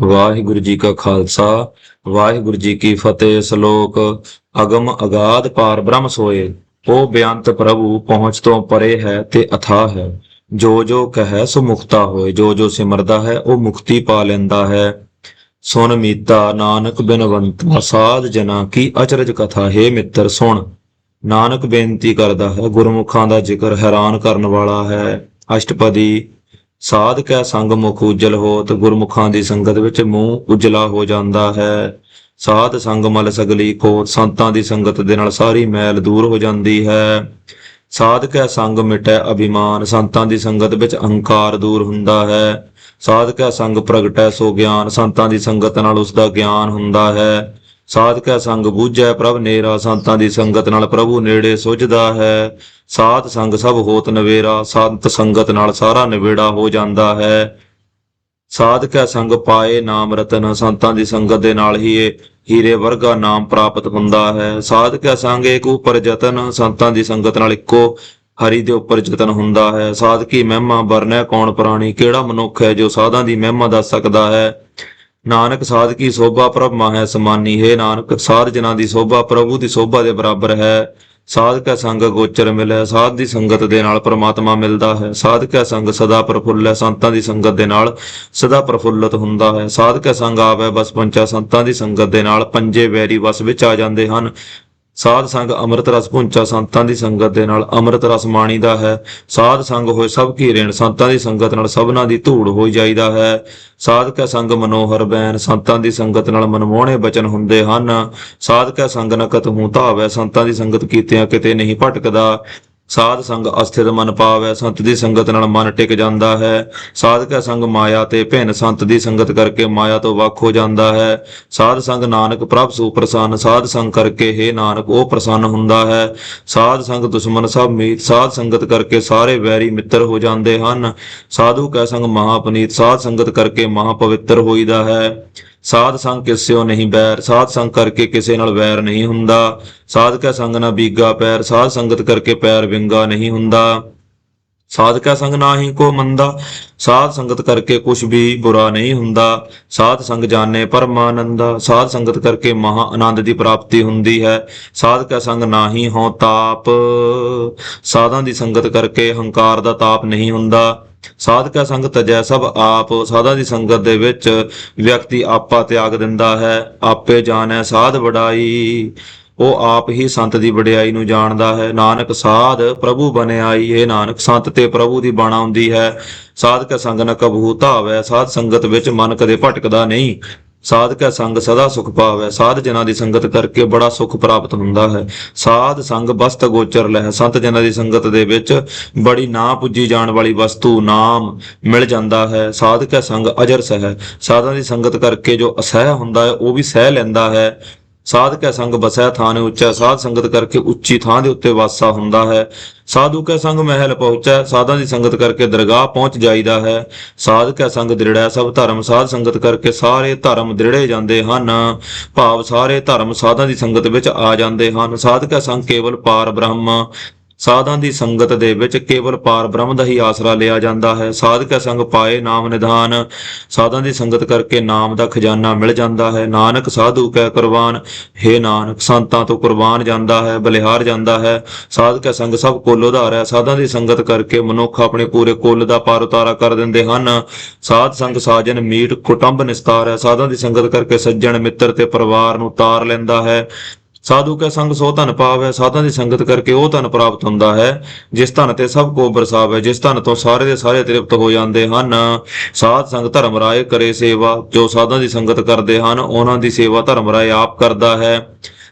ਵਾਹਿਗੁਰੂ ਜੀ ਕਾ ਖਾਲਸਾ, ਵਾਹਿਗੁਰੂ ਜੀ ਕੀ ਫਤਿਹ। ਸ਼ਲੋਕ, ਅਗਮ ਅਗਾਧ ਪਾਰ ਬ੍ਰਹਮ ਸੋਏ, ਉਹ ਬੇਅੰਤ ਪ੍ਰਭੂ ਪਹੁੰਚ ਤੋਂ ਪਰੇ ਹੈ ਤੇ ਅਥਾ ਹੈ। ਜੋ ਜੋ ਕਹੈ ਸੋ ਮੁਕਤਾ ਹੋਏ, ਜੋ ਜੋ ਸਿਮਰਦਾ ਹੈ ਉਹ ਮੁਕਤੀ ਪਾ ਲੈਂਦਾ ਹੈ। ਸੁਣ ਮੀਤਾ ਨਾਨਕ ਬਿਨਵੰਤ ਸਾਧ ਜਨਾ ਕੀ ਅਚਰਜ ਕਥਾ, ਹੈ ਮਿੱਤਰ ਸੁਣ। ਨਾਨਕ ਬੇਨਤੀ ਕਰਦਾ ਹੈ, ਗੁਰਮੁਖਾਂ ਦਾ ਜ਼ਿਕਰ ਹੈਰਾਨ ਕਰਨ ਵਾਲਾ ਹੈ। ਅਸ਼ਟਪਦੀ ਸਾਧ ਕੈ ਸੰਗ ਮੁਖ ਉਜਲ ਹੋਤ, ਗੁਰਮੁਖਾਂ ਦੀ ਸੰਗਤ ਵਿੱਚ ਮੂੰਹ ਉਜਲਾ ਹੋ ਜਾਂਦਾ ਹੈ। ਸਾਧ ਸੰਗ ਮਲ ਸਗਲੀ ਕੋਟ ਸੰਤਾਂ ਦੀ ਸੰਗਤ ਦੇ ਨਾਲ ਸਾਰੀ ਮੈਲ ਦੂਰ ਹੋ ਜਾਂਦੀ ਹੈ। ਸਾਧ ਕੈ ਸੰਗ ਮਿਟੈ ਅਭਿਮਾਨ, ਸੰਤਾਂ ਦੀ ਸੰਗਤ ਵਿੱਚ ਅਹੰਕਾਰ ਦੂਰ ਹੁੰਦਾ ਹੈ। ਸਾਧ ਕੈ ਸੰਗ ਪ੍ਰਗਟੈ ਸੋ ਗਿਆਨ, ਸੰਤਾਂ ਦੀ ਸੰਗਤ ਨਾਲ ਉਸ ਦਾ ਗਿਆਨ ਹੁੰਦਾ ਹੈ। ਸਾਧ ਕੈ ਸੰਗ ਬੂਝੈ ਪ੍ਰਭ ਨੇਰਾ, ਸੰਤਾਂ ਦੀ ਸੰਗਤ ਨਾਲ ਪ੍ਰਭੂ ਨੇੜੇ ਸੁਝਦਾ ਹੈ। ਸਾਧ ਸੰਗ ਸਭ ਹੋਤ ਨਵੇਰਾ, ਸੰਤ ਸੰਗਤ ਨਾਲ ਸਾਰਾ ਨਿਵੇੜਾ ਹੋ ਜਾਂਦਾ ਹੈ। ਸਾਧ ਕੈ ਸੰਗ ਪਾਏ ਨਾਮ ਰਤਨ, ਸੰਤਾਂ ਦੀ ਸੰਗਤ ਦੇ ਨਾਲ ਹੀ ਇਹ ਹੀਰੇ ਵਰਗਾ ਨਾਮ ਪ੍ਰਾਪਤ ਹੁੰਦਾ ਹੈ। ਸਾਧ ਕੈ ਸੰਗ ਏਕ ਉਪਰ ਜਤਨ, ਸੰਤਾਂ ਦੀ ਸੰਗਤ ਨਾਲ ਇੱਕੋ ਹਰੀ ਦੇ ਉੱਪਰ ਜਤਨ ਹੁੰਦਾ ਹੈ। ਸਾਧ ਕੀ ਮਹਿਮਾ ਵਰਨੈ ਕੌਣ ਪ੍ਰਾਣੀ, ਕਿਹੜਾ ਮਨੁੱਖ ਹੈ ਜੋ ਸਾਧਾਂ ਦੀ ਮਹਿਮਾ ਦੱਸ ਸਕਦਾ ਹੈ? ਨਾਨਕ ਸਾਧ ਕੀ ਸੋਭਾ ਪ੍ਰਭ ਮਾਹੈ ਸਮਾਨੀ, ਹੈ ਨਾਨਕ ਸਾਧ ਜਨਾਂ ਦੀ ਸੋਭਾ ਪ੍ਰਭੂ ਦੀ ਸੋਭਾ ਦੇ ਬਰਾਬਰ ਹੈ, ਸਾਧ ਕੈ ਸੰਗ ਗੋਚਰ ਮਿਲੈ, ਸਾਧ ਦੀ ਸੰਗਤ ਦੇ ਨਾਲ ਪ੍ਰਮਾਤਮਾ ਮਿਲਦਾ ਹੈ, ਸਾਧ ਕੈ ਸੰਗ ਸਦਾ ਪ੍ਰਫੁੱਲ ਹੈ ਸੰਤਾਂ ਦੀ ਸੰਗਤ ਦੇ ਨਾਲ ਸਦਾ ਪ੍ਰਫੁੱਲਤ ਹੁੰਦਾ ਹੈ, ਸਾਧ ਕੈ ਸੰਗ ਆਵੈ, ਬਸ ਪੰਚਾ ਸੰਤਾਂ ਦੀ ਸੰਗਤ ਦੇ ਨਾਲ ਪੰਜੇ ਵੈਰੀ ਵਸ ਵਿੱਚ ਆ ਜਾਂਦੇ ਹਨ ਸਾਧ ਸੰਗ ਅੰਮ੍ਰਿਤ ਰਸ ਪੁੰਚਾ ਸੰਤਾਂ ਦੀ ਸੰਗਤ ਦੇ ਨਾਲ ਅੰਮ੍ਰਿਤ ਰਸ ਮਾਣੀ ਦਾ ਹੈ। ਸਾਧ ਸੰਗ ਹੋਏ ਸਭ ਕੀ ਰੇਣ, ਸੰਤਾਂ ਦੀ ਸੰਗਤ ਨਾਲ ਸਭਨਾ ਦੀ ਧੂੜ ਹੋਈ ਜਾਈਦਾ ਹੈ। ਸਾਧ ਕੈ ਸੰਗ ਮਨੋਹਰ ਬੈਨ, ਸੰਤਾਂ ਦੀ ਸੰਗਤ ਨਾਲ ਮਨਮੋਹਣੇ ਬਚਨ ਹੁੰਦੇ ਹਨ। ਸਾਧ ਕੈ ਸੰਗ ਨ ਕਤਹੂ ਧਾਵੈ, ਸੰਤਾਂ ਦੀ ਸੰਗਤ ਕੀਤਿਆਂ ਕਿਤੇ ਨਹੀਂ ਭਟਕਦਾ। ਸਾਧ ਸੰਗ ਅਸਥਿਤ ਮਨ ਪਾਵੈ, ਸੰਤ ਦੀ ਸੰਗਤ ਨਾਲ ਮਨ ਟਿਕ ਜਾਂਦਾ ਹੈ। ਸਾਧ ਕੈ ਸੰਗ ਮਾਇਆ ਤੇ ਭਿੰਨ, ਸੰਤ ਦੀ ਸੰਗਤ ਕਰਕੇ ਮਾਇਆ ਤੋਂ ਵੱਖ ਹੋ ਜਾਂਦਾ ਹੈ। ਸਾਧ ਸੰਗ ਨਾਨਕ ਪ੍ਰਭ ਸੁਪ੍ਰਸੰਨ, ਸਾਧ ਸੰਗ ਕਰਕੇ ਹੈ ਨਾਨਕ, ਉਹ ਪ੍ਰਸੰਨ ਹੁੰਦਾ ਹੈ। ਸਾਧ ਸੰਗ ਦੁਸ਼ਮਨ ਸਭ ਮੀਤ, ਸਾਧ ਸੰਗਤ ਕਰਕੇ ਸਾਰੇ ਵੈਰੀ ਮਿੱਤਰ ਹੋ ਜਾਂਦੇ ਹਨ। ਸਾਧੂ ਕੈ ਸੰਗ ਮਹਾਪਨੀਤ ਸਾਧ ਸੰਗਤ ਕਰਕੇ ਮਹਾ ਪਵਿੱਤਰ ਹੋਈਦਾ ਹੈ। ਸਾਧ ਸੰਗ ਕਿਸਿਓ ਨਹੀਂ ਬੈਰ, ਸਾਧ ਸੰਗ ਕਰਕੇ ਕਿਸੇ ਨਾਲ ਵੈਰ ਨਹੀਂ ਹੁੰਦਾ। ਸਾਧ ਕੈ ਸੰਗ ਨਾ ਬੀਗਾ ਪੈਰ, ਸਾਧ ਸੰਗਤ ਕਰਕੇ ਪੈਰ ਵਿੰਗਾ ਨਹੀਂ ਹੁੰਦਾ। ਸਾਧਕਾ ਕੈ ਨਾ ਹੀ ਕੋ ਮੰਦਾ, ਸਾਧ ਸੰਗਤ ਕਰਕੇ ਕੁਛ ਵੀ ਬੁਰਾ ਨਹੀਂ ਹੁੰਦਾ। ਸਾਧ ਸੰਗ ਜਾਣੇ ਪਰਮਾਨੰਦਾ, ਸਾਧ ਸੰਗਤ ਕਰਕੇ ਮਹਾ ਆਨੰਦ ਦੀ ਪ੍ਰਾਪਤੀ ਹੁੰਦੀ ਹੈ। ਸਾਧ ਕੈ ਨਾ ਹੀ ਹੋ ਤਾਪ, ਸਾਧਾਂ ਦੀ ਸੰਗਤ ਕਰਕੇ ਹੰਕਾਰ ਦਾ ਤਾਪ ਨਹੀਂ ਹੁੰਦਾ। ਸਾਧਕਾ ਸੰਗਤ ਜੈ ਸਭ ਆਪ, ਸਾਧਾਂ ਦੀ ਸੰਗਤ ਦੇ ਵਿੱਚ ਵਿਅਕਤੀ ਆਪਾ ਤਿਆਗ ਦਿੰਦਾ ਹੈ, ਆਪੇ ਜਾਣੈ ਸਾਧ ਵਡਾਈ। ਉਹ ਆਪ ਹੀ ਸੰਤ ਦੀ ਵਡਿਆਈ ਨੂੰ ਜਾਣਦਾ ਹੈ, ਨਾਨਕ ਸਾਧ ਪ੍ਰਭੂ ਬਣਿਆਈ। ਇਹ ਨਾਨਕ, ਸੰਤ ਤੇ ਪ੍ਰਭੂ ਦੀ ਬਾਣਾ ਹੁੰਦੀ ਹੈ। ਸਾਧਕ ਸੰਗ ਨ ਕਬਹੂ ਧਾਵੈ, ਸਾਧ ਸੰਗਤ ਵਿੱਚ ਮਨ ਕਦੇ ਭਟਕਦਾ ਨਹੀਂ। ਸਾਧਕਾ ਸੰਗ ਸਦਾ ਸੁਖ ਪਾਵੈ, ਸਾਧ ਜਨਾਂ ਦੀ ਸੰਗਤ ਕਰਕੇ ਬੜਾ ਸੁਖ ਪ੍ਰਾਪਤ ਹੁੰਦਾ ਹੈ। ਸਾਧ ਸੰਗ ਬਸਤ ਗੋਚਰ ਲਹਿ ਸੰਤ ਜਨਾਂ ਦੀ ਸੰਗਤ ਦੇ ਵਿੱਚ ਬੜੀ ਨਾ ਪੁੱਜੀ ਜਾਣ ਵਾਲੀ ਵਸਤੂ, ਨਾਮ ਮਿਲ ਜਾਂਦਾ ਹੈ। ਸਾਧਕਾ ਸੰਗ ਅਜਰ ਸਹਿ, ਸਾਧਾਂ ਦੀ ਸੰਗਤ ਕਰਕੇ ਜੋ ਅਸਹਿ ਹੁੰਦਾ ਹੈ, ਉਹ ਵੀ ਸਹਿ ਲੈਂਦਾ ਹੈ। ਸਾਧ ਕੈ ਸੰਗ ਬਸੈ ਥਾਨ ਉੱਚਾ, ਸਾਧ ਸੰਗਤ ਕਰਕੇ ਉੱਚੀ ਥਾਂ ਦੇ ਉੱਤੇ ਵਾਸਾ ਹੁੰਦਾ ਹੈ। ਸਾਧੂ ਕੈ ਸੰਗ ਮਹਿਲ ਪਹੁੰਚੈ, ਸਾਧਾਂ ਦੀ ਸੰਗਤ ਕਰਕੇ ਦਰਗਾਹ ਪਹੁੰਚ ਜਾਈਦਾ ਹੈ। ਸਾਧ ਕੈ ਸੰਗ ਦ੍ਰਿੜੈ, ਸਭ ਧਰਮ ਸਾਧ ਸੰਗਤ ਕਰਕੇ ਸਾਰੇ ਧਰਮ ਦ੍ਰਿੜੇ ਜਾਂਦੇ ਹਨ। ਭਾਵ ਸਾਰੇ ਧਰਮ ਸਾਧਾਂ ਦੀ ਸੰਗਤ ਵਿੱਚ ਆ ਜਾਂਦੇ ਹਨ। ਸਾਧ ਕੈ ਸੰਗ ਕੇਵਲ ਪਾਰ ਬ੍ਰਹਮ ਸਾਧਾਂ ਦੀ ਸੰਗਤ ਦੇ ਵਿੱਚ ਕੇਵਲ ਪਾਰ ਬ੍ਰਹਮ ਦਾ ਹੀ ਆਸਰਾ ਲਿਆ ਜਾਂਦਾ ਹੈ। ਸਾਧਕ ਸੰਗ ਪਾਏ ਨਾਮ ਨਿਧਾਨ, ਸਾਧਾਂ ਦੀ ਸੰਗਤ ਕਰਕੇ ਨਾਮ ਦਾ ਖਜ਼ਾਨਾ ਮਿਲ ਜਾਂਦਾ ਹੈ। ਨਾਨਕ ਸਾਧੂ ਕੈ ਕੁਰਬਾਨ, ਹੈ ਨਾਨਕ ਸੰਤਾਂ ਤੋਂ ਕੁਰਬਾਨ ਜਾਂਦਾ ਹੈ, ਬਲਿਹਾਰ ਜਾਂਦਾ ਹੈ। ਸਾਧਕਾ ਸੰਗ ਸਭ ਕੁੱਲ ਉਧਾਰ ਹੈ। ਸਾਧਾਂ ਦੀ ਸੰਗਤ ਕਰਕੇ ਮਨੁੱਖ ਆਪਣੇ ਪੂਰੇ ਕੁੱਲ ਦਾ ਪਾਰ ਉਤਾਰਾ ਕਰ ਦਿੰਦੇ ਹਨ। ਸਾਧ ਸੰਗ ਸਾਜਨ ਮੀਟ ਕੁਟੰਬ ਨਿਸਤਾਰ ਹੈ। ਸਾਧਾਂ ਦੀ ਸੰਗਤ ਕਰਕੇ ਸੱਜਣ ਮਿੱਤਰ ਤੇ ਪਰਿਵਾਰ ਨੂੰ ਤਾਰ ਲੈਂਦਾ ਹੈ। ਸਾਧੂ ਕੈ ਸੰਗ ਸੋ ਧਨ ਪਾਵੈ, ਸਾਧਾਂ ਦੀ ਸੰਗਤ ਕਰਕੇ ਉਹ ਧਨ ਪ੍ਰਾਪਤ ਹੁੰਦਾ ਹੈ, ਜਿਸ ਧਨ ਤੇ ਸਭ ਕੋ ਬਰਸਾਵੇ, ਜਿਸ ਧਨ ਤੋਂ ਸਾਰੇ ਦੇ ਸਾਰੇ ਤ੍ਰਿਪਤ ਹੋ ਜਾਂਦੇ ਹਨ। ਸਾਧ ਸੰਗ ਧਰਮ ਰਾਏ ਕਰੇ ਸੇਵਾ, ਜੋ ਸਾਧਾਂ ਦੀ ਸੰਗਤ ਕਰਦੇ ਹਨ, ਉਹਨਾਂ ਦੀ ਸੇਵਾ ਧਰਮ ਰਾਏ ਆਪ ਕਰਦਾ ਹੈ।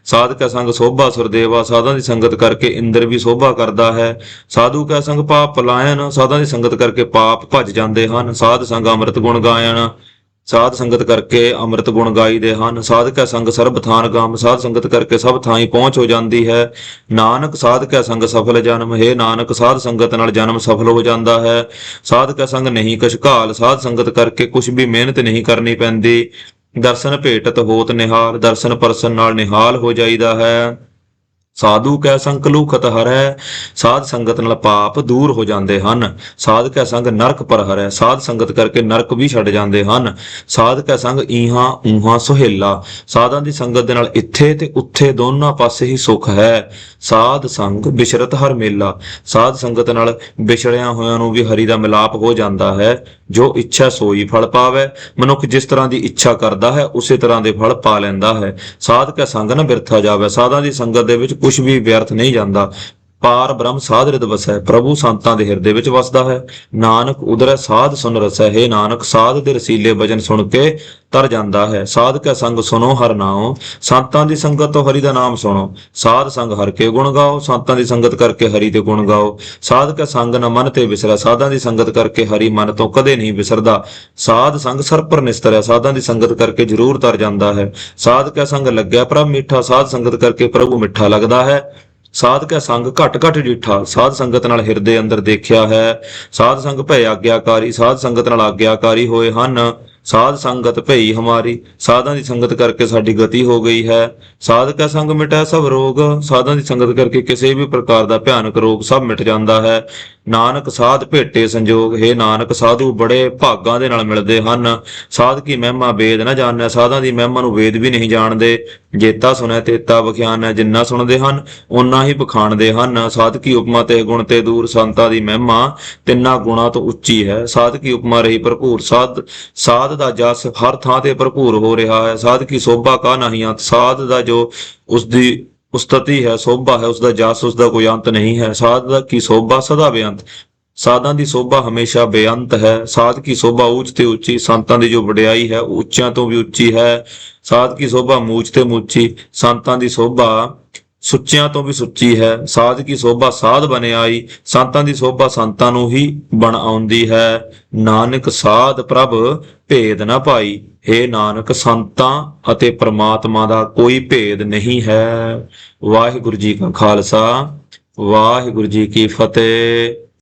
ਸਾਧ ਕਾ ਸੰਗ ਸੋਭਾ ਸੁਰਦੇਵਾ, ਸਾਧਾਂ ਦੀ ਸੰਗਤ ਕਰਕੇ ਇੰਦਰ ਵੀ ਸੋਭਾ ਕਰਦਾ ਹੈ। ਸਾਧੂ ਕਾ ਸੰਗ ਪਾਪ ਪਲਾਇਨ, ਸਾਧਾਂ ਦੀ ਸੰਗਤ ਕਰਕੇ ਪਾਪ ਭੱਜ ਜਾਂਦੇ ਹਨ। ਸਾਧ ਸੰਗ ਅੰਮ੍ਰਿਤ ਗੁਣ ਗਾਇਨ ਸਾਧ ਸੰਗਤ ਕਰਕੇ ਅੰਮ੍ਰਿਤ ਗੁਣ ਗਾਈਦੇ ਹਨ। ਸਾਧਕਾ ਸੰਗ ਸਰਬ ਥਾਨ ਗਾਮ। ਸਾਧ ਸੰਗਤ ਕਰਕੇ ਸਭ ਥਾਈਂ ਪਹੁੰਚ ਹੋ ਜਾਂਦੀ ਹੈ। ਨਾਨਕ ਸਾਧਕਾ ਸੰਗ ਸਫਲ ਜਨਮ। ਹੈ ਨਾਨਕ, ਸਾਧ ਸੰਗਤ ਨਾਲ ਜਨਮ ਸਫਲ ਹੋ ਜਾਂਦਾ ਹੈ। ਸਾਧਕਾ ਸੰਗ ਨਹੀਂ ਕਛ ਘਾਲ। ਸਾਧ ਸੰਗਤ ਕਰਕੇ ਕੁਝ ਵੀ ਮਿਹਨਤ ਨਹੀਂ ਕਰਨੀ ਪੈਂਦੀ। ਦਰਸ਼ਨ ਭੇਟਤ ਹੋਤ ਨਿਹਾਲ। ਦਰਸ਼ਨ ਪਰਸਨ ਨਾਲ ਨਿਹਾਲ ਹੋ ਜਾਈਦਾ ਹੈ। ਸਾਧੂ ਕੈ ਸੰਕਲੂਖਤ ਹਰੈ, ਸਾਧ ਸੰਗਤ ਨਾਲ ਪਾਪ ਦੂਰ ਹੋ ਜਾਂਦੇ ਹਨ। ਸਾਧ ਕੈ ਸੰਗ ਨਰਕ ਪਰ ਹਰੈ, ਸਾਧ ਸੰਗਤ ਕਰਕੇ ਨਰਕ ਵੀ ਛੱਡ ਜਾਂਦੇ ਹਨ। ਸਾਧ ਕੈ ਸੰਗ ਈਹਾਂ ਊਹਾਂ ਸੁਹੇਲਾ, ਸਾਧਾਂ ਦੀ ਸੰਗਤ ਦੇ ਨਾਲ ਇੱਥੇ ਤੇ ਉੱਥੇ ਦੋਨਾਂ ਪਾਸੇ ਹੀ ਸੁਖ ਹੈ। ਸਾਧ ਸੰਗ ਬਿਸ਼ਰਤ ਹਰ ਮੇਲਾ, ਸਾਧ ਸੰਗਤ ਨਾਲ ਵਿਛੜਿਆਂ ਹੋਇਆਂ ਨੂੰ ਵੀ ਹਰੀ ਦਾ ਮਿਲਾਪ ਹੋ ਜਾਂਦਾ ਹੈ। ਜੋ ਇੱਛਾ ਸੋਈ ਫਲ ਪਾਵੇ, ਮਨੁੱਖ ਜਿਸ ਤਰ੍ਹਾਂ ਦੀ ਇੱਛਾ ਕਰਦਾ ਹੈ, ਉਸੇ ਤਰ੍ਹਾਂ ਦੇ ਫਲ ਪਾ ਲੈਂਦਾ ਹੈ। ਸਾਧ ਕੈ ਸੰਗ ਨਾ ਬਿਰਥਾ ਜਾਵੇ। ਸਾਧਾਂ ਦੀ ਸੰਗਤ ਦੇ ਵਿੱਚ ਕੁਝ ਵੀ ਵਿਅਰਥ ਨਹੀਂ ਜਾਂਦਾ। ਪਾਰ ਬ੍ਰਹਮ ਸਾਧ ਰਿਦ ਵਸੈ, ਪ੍ਰਭੂ ਸੰਤਾਂ ਦੇ ਹਿਰਦੇ ਵਿੱਚ ਵਸਦਾ ਹੈ। ਨਾਨਕ ਉਦਰੈ ਸਾਧ ਸੁਨ ਰਸੈ, ਹੈ ਨਾਨਕ, ਸਾਧ ਦੇ ਰਸੀਲੇ ਵਚਨ ਸੁਣ ਕੇ ਤਰ ਜਾਂਦਾ ਹੈ। ਸਾਧ ਕੈ ਸੰਗ ਸੁਨੋ, ਹਰ ਨਾਉ। ਸੰਤਾਂ ਦੀ ਸੰਗਤ ਤੋਂ ਹਰੀ ਦਾ ਨਾਮ ਸੁਣੋ। ਸਾਧ ਸੰਗ ਹਰ ਕੇ ਗੁਣ ਗਾਓ, ਸੰਤਾਂ ਦੀ ਸੰਗਤ ਕਰਕੇ ਹਰੀ ਦੇ ਗੁਣ ਗਾਓ। ਸਾਧ ਕੈ ਸੰਗ ਨ ਮਨ ਤੇ ਵਿਸਰੈ, ਸਾਧਾਂ ਦੀ ਸੰਗਤ ਕਰਕੇ ਹਰੀ ਮਨ ਤੋਂ ਕਦੇ ਨਹੀਂ ਵਿਸਰਦਾ। ਸਾਧ ਸੰਗ ਸਰਪਰ ਨਿਸਤਰ ਹੈ ਸਾਧਾਂ ਦੀ ਸੰਗਤ ਕਰਕੇ ਜ਼ਰੂਰ ਤਰ ਜਾਂਦਾ ਹੈ। ਸਾਧ ਕੈ ਸੰਗ ਲੱਗਿਆ ਪ੍ਰਭ ਮਿੱਠਾ, ਸਾਧ ਸੰਗਤ ਕਰਕੇ ਪ੍ਰਭੂ ਮਿੱਠਾ ਲੱਗਦਾ ਹੈ। ਸਾਧ ਕੈ ਸੰਗ ਘਟ ਘਟ ਡੀਠਾ ਸਾਧ ਸੰਗਤ ਨਾਲ ਹਿਰਦੇ ਅੰਦਰ ਦੇਖਿਆ ਹੈ। ਸਾਧ ਸੰਗ ਭੈ ਆਗਿਆਕਾਰੀ, ਸਾਧ ਸੰਗਤ ਨਾਲ ਆਗਿਆਕਾਰੀ ਹੋਏ ਹਨ। ਸਾਧ ਸੰਗਤ ਭਈ ਹਮਾਰੀ, ਸਾਧਾਂ ਦੀ ਸੰਗਤ ਕਰਕੇ ਸਾਡੀ ਗਤੀ ਹੋ ਗਈ ਹੈ। ਸਾਧ ਕੈ ਸੰਗ ਮਿਟੈ ਸਭ ਰੋਗ, ਸਾਧਾਂ ਦੀ ਸੰਗਤ ਕਰਕੇ ਕਿਸੇ ਵੀ ਪ੍ਰਕਾਰ ਦਾ ਭਿਆਨਕ ਰੋਗ ਸਭ ਮਿਟ ਜਾਂਦਾ ਹੈ। ਨਾਨਕ ਸਾਧ ਭੇਟੇ ਸੰਜੋਗ, ਹੈ ਨਾਨਕ ਸਾਧੂ ਬੜੇ ਭਾਗਾਂ ਦੇ ਨਾਲ ਮਿਲਦੇ ਹਨ। ਸਾਧ ਕੀ ਮਹਿਮਾ ਵੇਦ ਨਾ ਜਾਣੈ, ਸਾਧਾਂ ਦੀ ਮਹਿਮਾ ਨੂੰ ਵੇਦ ਵੀ ਨਹੀਂ ਜਾਣਦੇ। ਜੇਤਾ ਸੁਣੈ ਤੇਤਾ ਬਖਿਆਨ ਹੈ, ਜਿੰਨਾ ਸੁਣਦੇ ਹਨ, ਓਨਾ ਹੀ ਬਖਾਣਦੇ ਹਨ। ਸਾਧ ਉਪਮਾ ਤੇ ਗੁਣ ਤੇ ਦੂਰ ਸੰਤਾਂ ਦੀ ਮਹਿਮਾ, ਤਿੰਨਾਂ ਗੁਣਾ ਤੋਂ ਉੱਚੀ ਹੈ। ਸਾਧਕੀ ਉਪਮਾ ਰਹੀ ਭਰਪੂਰ, ਸਾਧ ਸਾਧ ਦਾ ਜਸ ਹਰ ਥਾਂ ਤੇ ਭਰਪੂਰ ਹੋ ਰਿਹਾ ਹੈ। ਸਾਧਕੀ ਸੋਭਾ ਕਾ ਨਹੀਂ ਅੰਤ, ਸਾਧ ਦਾ ਜੋ ਉਸ ਦੀ ਉਸਤਤੀ ਹੈ, ਸੋਭਾ ਹੈ ਉਸ ਦਾ ਜਸ ਉਸ ਦਾ ਕੋਈ ਅੰਤ ਨਹੀਂ ਹੈ। ਸਾਧ ਦਾ ਕੀ ਸੋਭਾ ਸਦਾ ਬੇਅੰਤ ਸਾਧਾਂ ਦੀ ਸੋਭਾ ਹਮੇਸ਼ਾ ਬੇਅੰਤ ਹੈ। ਸਾਧ ਕੀ ਸੋਭਾ ਉੱਚ ਤੇ ਉੱਚੀ, ਸੰਤਾਂ ਦੀ ਜੋ ਵਡਿਆਈ ਹੈ ਉੱਚਿਆਂ ਤੋਂ ਵੀ ਉੱਚੀ ਹੈ। ਸਾਧ ਕੀ ਸੋਭਾ ਮੂਚ ਤੇ ਮੂਚੀ, ਸੰਤਾਂ ਦੀ ਸੋਭਾ ਸੁੱਚਿਆਂ ਤੋਂ ਵੀ ਸੁੱਚੀ ਹੈ। ਸਾਧ ਕੀ ਸੋਭਾ ਸਾਧ ਬਣੇ ਆਈ, ਸੰਤਾਂ ਦੀ ਸੋਭਾ ਸੰਤਾਂ ਨੂੰ ਹੀ ਬਣ ਆਉਂਦੀ ਹੈ। ਨਾਨਕ ਸਾਧ ਪ੍ਰਭ ਭੇਦ ਨਾ ਪਾਈ हे ਨਾਨਕ ਸੰਤਾਂ ਅਤੇ ਪ੍ਰਮਾਤਮਾ ਦਾ ਕੋਈ ਭੇਦ ਨਹੀਂ ਹੈ। ਵਾਹਿਗੁਰੂ ਜੀ ਕਾ ਖਾਲਸਾ, ਵਾਹਿਗੁਰੂ ਜੀ ਕੀ ਫਤਿਹ।